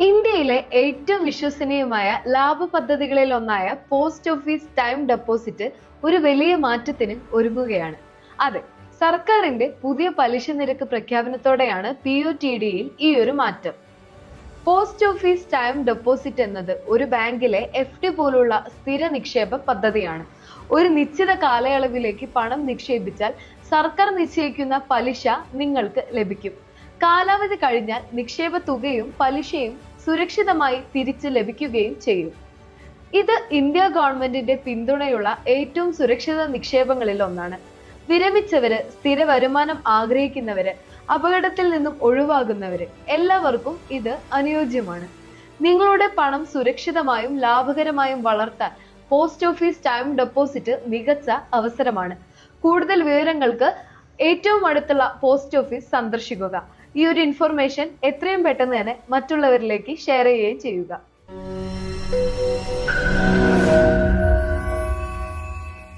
ഇന്ത്യയിലെ ഏറ്റവും വിശ്വസനീയമായ ലാഭ പദ്ധതികളിൽ ഒന്നായ പോസ്റ്റ് ഓഫീസ് ടൈം ഡെപ്പോസിറ്റ് ഒരു വലിയ മാറ്റത്തിന് ഒരുങ്ങുകയാണ്. അതെ സർക്കാരിന്റെ പുതിയ പലിശ നിരക്ക് പ്രഖ്യാപനത്തോടെയാണ് പി ഒ ടി ഡിയിൽ ഈ ഒരു മാറ്റം. പോസ്റ്റ് ഓഫീസ് ടൈം ഡെപ്പോസിറ്റ് എന്നത് ഒരു ബാങ്കിലെ എഫ് ഡി പോലുള്ള സ്ഥിര നിക്ഷേപ പദ്ധതിയാണ്. ഒരു നിശ്ചിത കാലയളവിലേക്ക് പണം നിക്ഷേപിച്ചാൽ സർക്കാർ നിശ്ചയിക്കുന്ന പലിശ നിങ്ങൾക്ക് ലഭിക്കും. കാലാവധി കഴിഞ്ഞാൽ നിക്ഷേപ തുകയും പലിശയും സുരക്ഷിതമായി തിരിച്ചു ലഭിക്കുകയും ചെയ്യും. ഇത് ഇന്ത്യ ഗവൺമെന്റിന്റെ പിന്തുണയുള്ള ഏറ്റവും സുരക്ഷിത നിക്ഷേപങ്ങളിൽ ഒന്നാണ്. വിരമിച്ചവര് സ്ഥിര വരുമാനം ആഗ്രഹിക്കുന്നവര് അപകടത്തിൽ നിന്നും ഒഴിവാകുന്നവര് എല്ലാവർക്കും ഇത് അനുയോജ്യമാണ്. നിങ്ങളുടെ പണം സുരക്ഷിതമായും ലാഭകരമായും വളർത്താൻ പോസ്റ്റ് ഓഫീസ് ടൈം ഡെപ്പോസിറ്റ് മികച്ച അവസരമാണ്. കൂടുതൽ വിവരങ്ങൾക്ക് ഏറ്റവും അടുത്തുള്ള പോസ്റ്റ് ഓഫീസ് സന്ദർശിക്കുക. ഈ ഒരു ഇൻഫർമേഷൻ എത്രയും പെട്ടെന്ന് തന്നെ മറ്റുള്ളവരിലേക്ക് ഷെയർ ചെയ്യുകയും ചെയ്യുക.